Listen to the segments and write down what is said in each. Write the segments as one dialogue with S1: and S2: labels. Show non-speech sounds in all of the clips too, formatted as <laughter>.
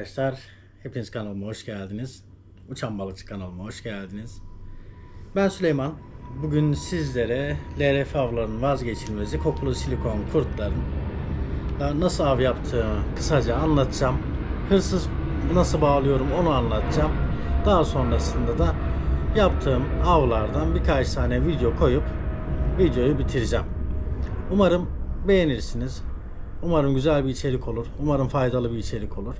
S1: arkadaşlar. Hepiniz kanalıma hoş geldiniz. Uçan Balıkçı kanalıma hoş geldiniz. Ben Süleyman. Bugün sizlere LRF avlarının vazgeçilmezi kokulu silikon kurtların nasıl av yaptığımı kısaca anlatacağım. Hırsız nasıl bağlıyorum onu anlatacağım. Daha sonrasında da yaptığım avlardan birkaç tane video koyup videoyu bitireceğim. Umarım beğenirsiniz. Umarım güzel bir içerik olur. Umarım faydalı bir içerik olur.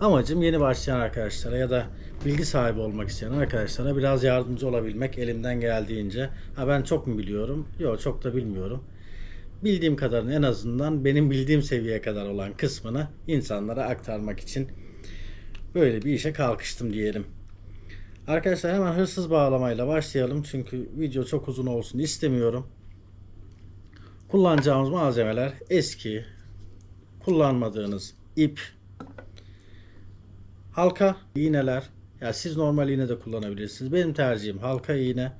S1: Amacım yeni başlayan arkadaşlara ya da bilgi sahibi olmak isteyen arkadaşlara biraz yardımcı olabilmek elimden geldiğince. Ha ben çok mu biliyorum? Yok çok da bilmiyorum. Bildiğim kadarını en azından benim bildiğim seviyeye kadar olan kısmını insanlara aktarmak için böyle bir işe kalkıştım diyelim. Arkadaşlar hemen hırsız bağlamayla başlayalım. Çünkü video çok uzun olsun istemiyorum. Kullanacağımız malzemeler eski, kullanmadığınız ip, halka, iğneler. Ya siz normal iğne de kullanabilirsiniz. Benim tercihim halka iğne.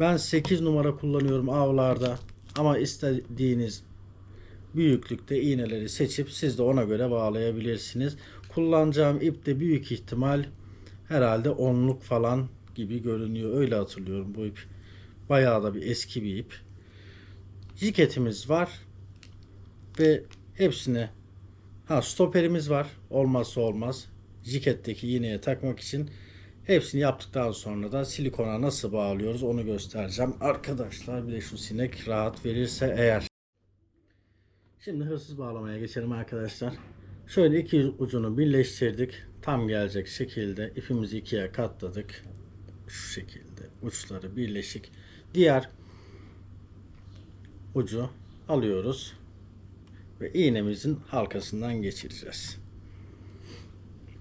S1: Ben 8 numara kullanıyorum avlarda. Ama istediğiniz büyüklükte iğneleri seçip siz de ona göre bağlayabilirsiniz. Kullanacağım ip de büyük ihtimal herhalde onluk falan gibi görünüyor. Öyle hatırlıyorum bu ip. Bayağı da bir eski bir ip. Jiketimiz var. Ve hepsine ha stoperimiz var. Olmazsa olmaz. Jiketteki iğneye takmak için hepsini yaptıktan sonra da silikona nasıl bağlıyoruz onu göstereceğim. Arkadaşlar bir de şu sinek rahat verirse eğer. Şimdi hırsız bağlamaya geçelim arkadaşlar. Şöyle iki ucunu birleştirdik. Tam gelecek şekilde ipimizi ikiye katladık. Şu şekilde uçları birleşik. Diğer ucu alıyoruz ve iğnemizin halkasından geçireceğiz.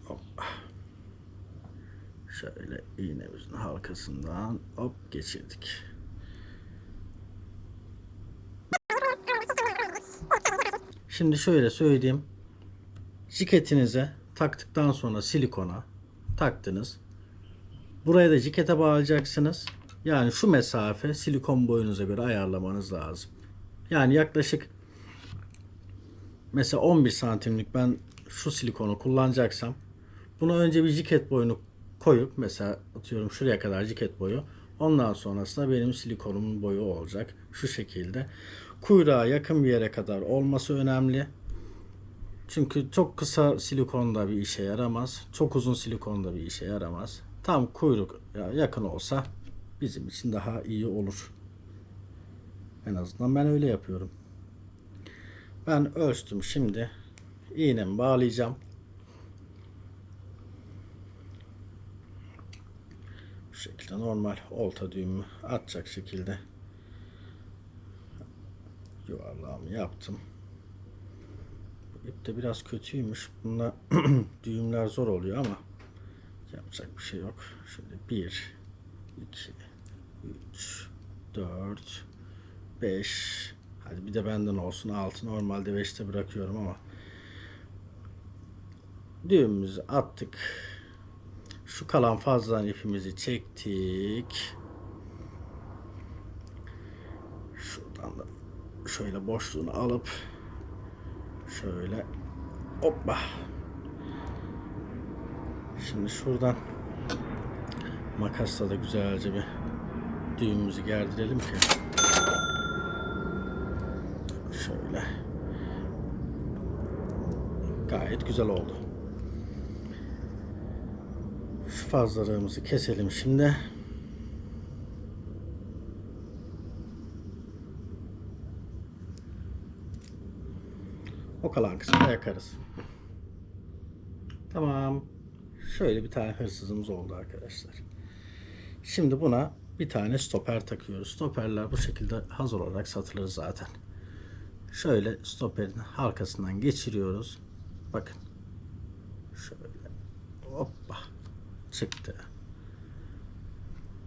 S1: Hop. Şöyle iğnemizin halkasından hop geçirdik. Şimdi şöyle söyleyeyim. Jiketinize taktıktan sonra silikona taktınız. Buraya da jikete bağlayacaksınız. Yani şu mesafe silikon boyunuza göre ayarlamanız lazım. Yani yaklaşık mesela 11 santimlik ben şu silikonu kullanacaksam bunu önce bir jiket boyunu koyup mesela atıyorum şuraya kadar jiket boyu ondan sonrasında benim silikonumun boyu olacak şu şekilde kuyruğa yakın bir yere kadar olması önemli çünkü çok kısa silikon da bir işe yaramaz çok uzun silikon da bir işe yaramaz tam kuyruk yakın olsa bizim için daha iyi olur en azından ben öyle yapıyorum. Ben ölçtüm şimdi. iğnemi bağlayacağım. Şekilde normal olta düğümü atacak şekilde yuvarlağımı yaptım. Bu ip de biraz kötüymüş. Bunda <clears throat> düğümler zor oluyor ama yapacak bir şey yok. Şimdi 1 2 3 4 5 hadi bir de benden olsun 6 normalde 5'te bırakıyorum ama düğümümüzü attık şu kalan fazladan ipimizi çektik şuradan da şöyle boşluğunu alıp şöyle hoppa şimdi şuradan makasla da güzelce bir düğümümüzü gerdirelim ki Şöyle. Gayet güzel oldu. Şu fazlalığımızı keselim şimdi. O kalan kısmı yakarız. Tamam. Şöyle bir tane hırsızımız oldu arkadaşlar. Şimdi buna bir tane stoper takıyoruz. Stoperler bu şekilde hazır olarak satılır zaten. Şöyle stoperin halkasından geçiriyoruz. Bakın. Şöyle. Hoppa. Çıktı.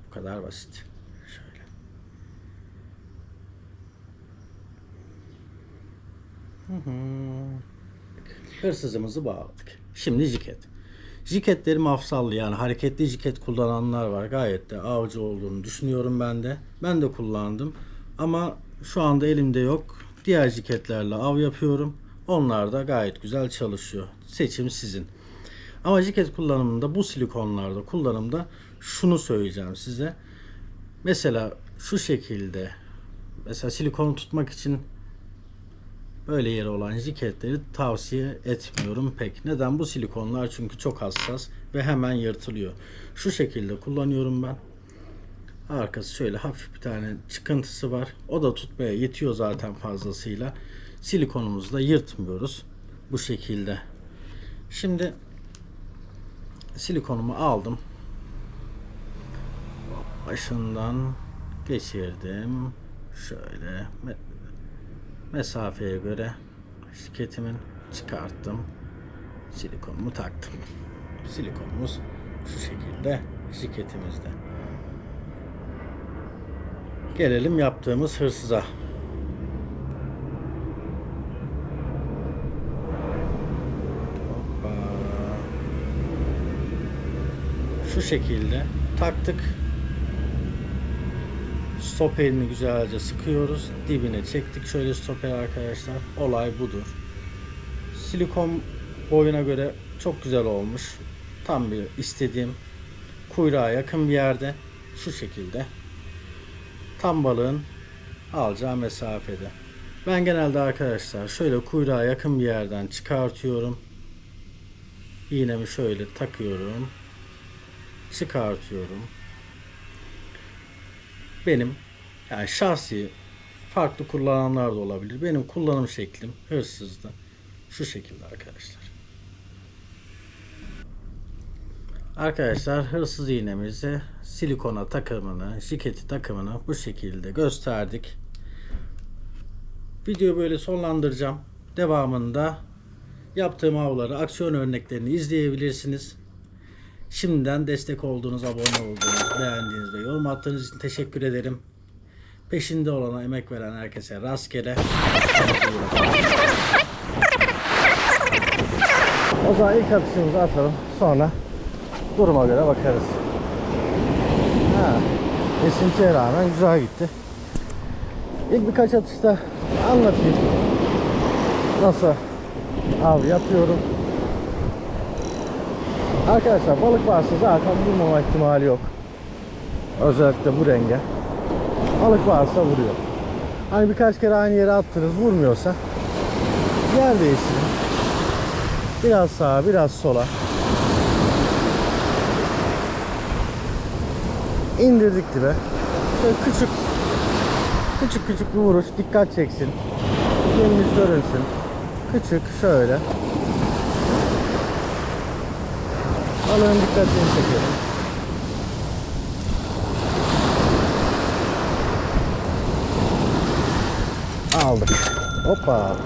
S1: Bu kadar basit. Şöyle. Hı hı. Hırsızımızı bağladık. Şimdi jiket. Jiketleri mafsallı yani hareketli jiket kullananlar var. Gayet de avcı olduğunu düşünüyorum ben de. Ben de kullandım. Ama şu anda elimde yok. Diğer jiketlerle av yapıyorum. Onlar da gayet güzel çalışıyor. Seçim sizin. Ama jiket kullanımında bu silikonlarda kullanımda şunu söyleyeceğim size. Mesela şu şekilde mesela silikonu tutmak için böyle yeri olan jiketleri tavsiye etmiyorum pek. Neden? Bu silikonlar çünkü çok hassas ve hemen yırtılıyor. Şu şekilde kullanıyorum ben. Arkası şöyle hafif bir tane çıkıntısı var. O da tutmaya yetiyor zaten fazlasıyla. Silikonumuzu da yırtmıyoruz. Bu şekilde. Şimdi silikonumu aldım. Başından geçirdim. Şöyle me- mesafeye göre şirketimin çıkarttım. Silikonumu taktım. Silikonumuz şu şekilde şirketimizde. Gelelim yaptığımız hırsıza. Hoppa. Şu şekilde taktık. Stoperini güzelce sıkıyoruz. Dibine çektik şöyle stoperi arkadaşlar. Olay budur. Silikon boyuna göre çok güzel olmuş. Tam bir istediğim kuyruğa yakın bir yerde. Şu şekilde tam balığın alacağı mesafede. Ben genelde arkadaşlar şöyle kuyruğa yakın bir yerden çıkartıyorum. İğnemi şöyle takıyorum. Çıkartıyorum. Benim yani şahsi farklı kullananlar da olabilir. Benim kullanım şeklim hırsızda şu şekilde arkadaşlar. Arkadaşlar hırsız iğnemizi silikona takımını, jiketi takımını bu şekilde gösterdik. Videoyu böyle sonlandıracağım. Devamında yaptığım avları, aksiyon örneklerini izleyebilirsiniz. Şimdiden destek olduğunuz, abone olduğunuz, beğendiğiniz ve yorum attığınız için teşekkür ederim. Peşinde olana emek veren herkese rastgele. O zaman ilk atışımızı atalım. Sonra duruma göre bakarız. Ha, esintiye rağmen güzel gitti. İlk birkaç atışta anlatayım. Nasıl av yapıyorum. Arkadaşlar balık varsa zaten vurmama ihtimali yok. Özellikle bu renge. Balık varsa vuruyor. Hani birkaç kere aynı yere attınız vurmuyorsa yer değiştirin. Biraz sağa biraz sola. indirdik dibe. Şöyle küçük küçük küçük bir vuruş dikkat çeksin. Yerimiz görünsün. Küçük şöyle. Balığın dikkatini çekelim. Aldık. Hoppa.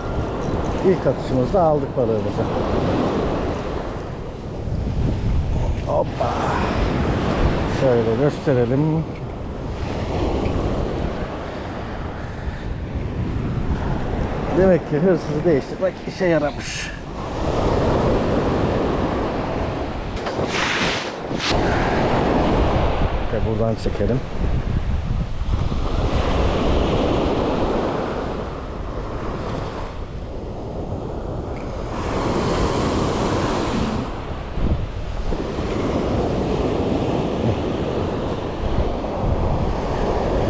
S1: İlk atışımızda aldık balığımızı. Hoppa. Şöyle gösterelim. Demek ki hırsızı değiştirmek işe yaramış. Ve buradan çekelim.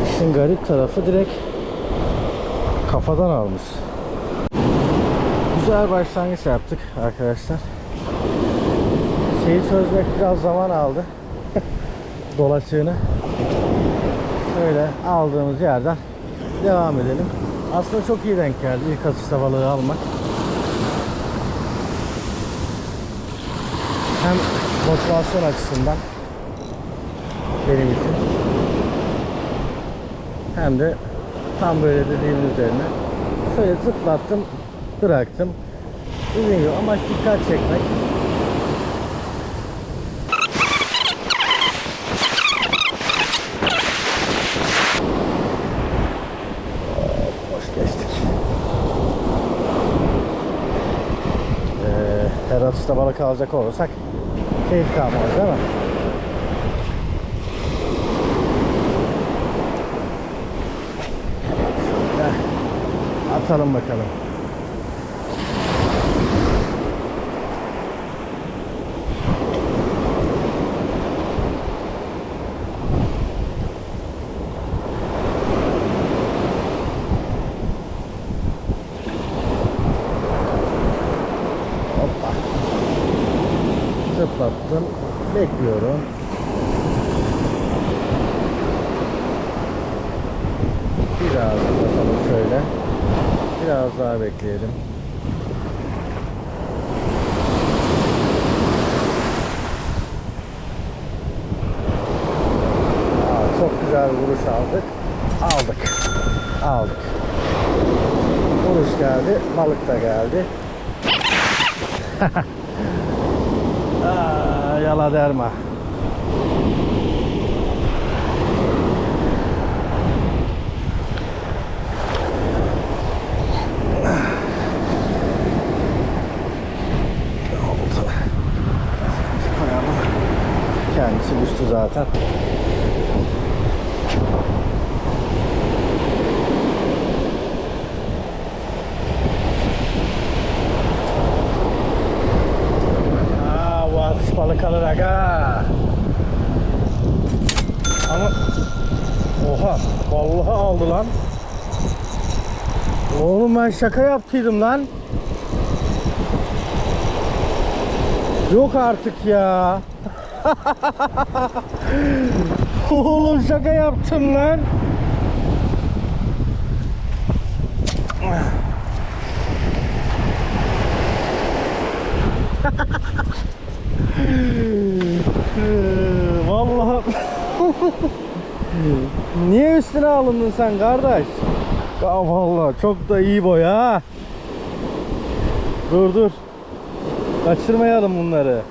S1: İşin garip tarafı direkt kafadan almış. Güzel başlangıç yaptık arkadaşlar. Şeyi çözmek biraz zaman aldı. Dolaşığını. Şöyle aldığımız yerden devam edelim. Aslında çok iyi denk geldi ilk atışta balığı almak. Hem motivasyon açısından benim için hem de tam böyle dediğim üzerine şöyle zıplattım bıraktım dediğim gibi amaç dikkat çekmek hoş geçtik her atışta balık alacak olursak keyif kalmaz değil mi? Atalım bakalım. Tıplattım. Bekliyorum. Biraz bakalım şöyle. Biraz daha bekleyelim. Aa, çok güzel bir vuruş aldık. Aldık. Aldık. Vuruş geldi. Balık da geldi. <laughs> Aa, yala derma. Oldu. Kendisi düştü zaten. Aa, bu atış balık alır aga. Ama Oha, vallahi aldı lan. Oğlum ben şaka yaptıydım lan. Yok artık ya. <laughs> Oğlum şaka yaptım lan. <laughs> Vallahi Niye üstüne alındın sen kardeş? Ya vallahi çok da iyi boy ha. Dur dur. Kaçırmayalım bunları.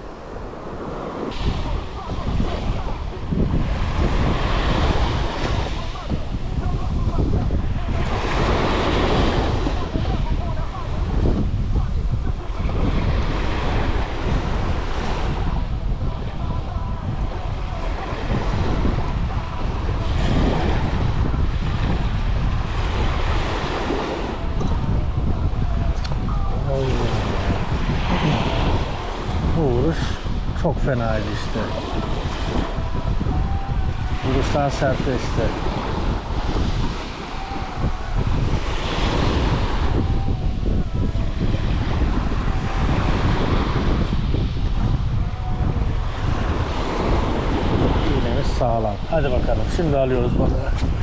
S1: Bu vuruş çok fenaydı işte. Vuruşlar sertleşti. İğnemiz sağlam. Hadi bakalım. Şimdi alıyoruz balığı.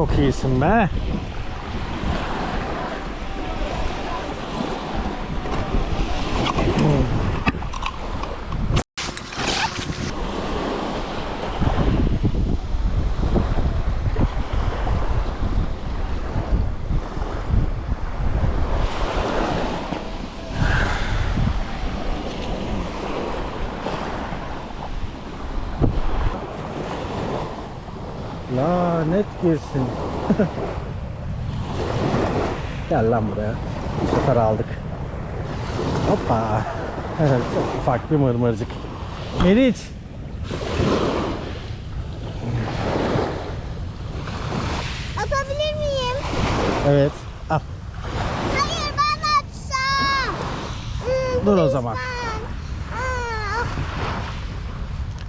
S1: Çok iyisin be. Lanet girsin. Gel lan buraya. Bu sefer aldık. Hoppa. Evet, çok ufak bir mırmırcık. Meriç.
S2: Atabilir miyim?
S1: Evet. Al.
S2: Hayır ben atsam. Hmm,
S1: Dur o zaman.
S2: Aa,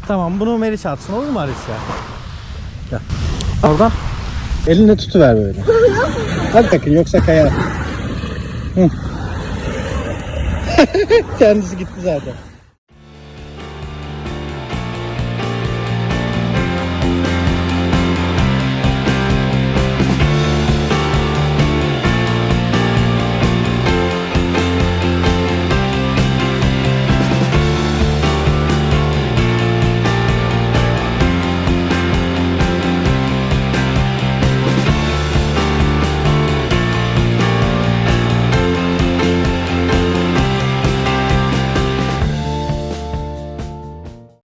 S1: Tamam bunu Meriç atsın olur mu Arisya? Gel. Oradan. Elinde tutuver böyle. Hadi bakın yoksa kayar. <laughs> Kendisi gitti zaten.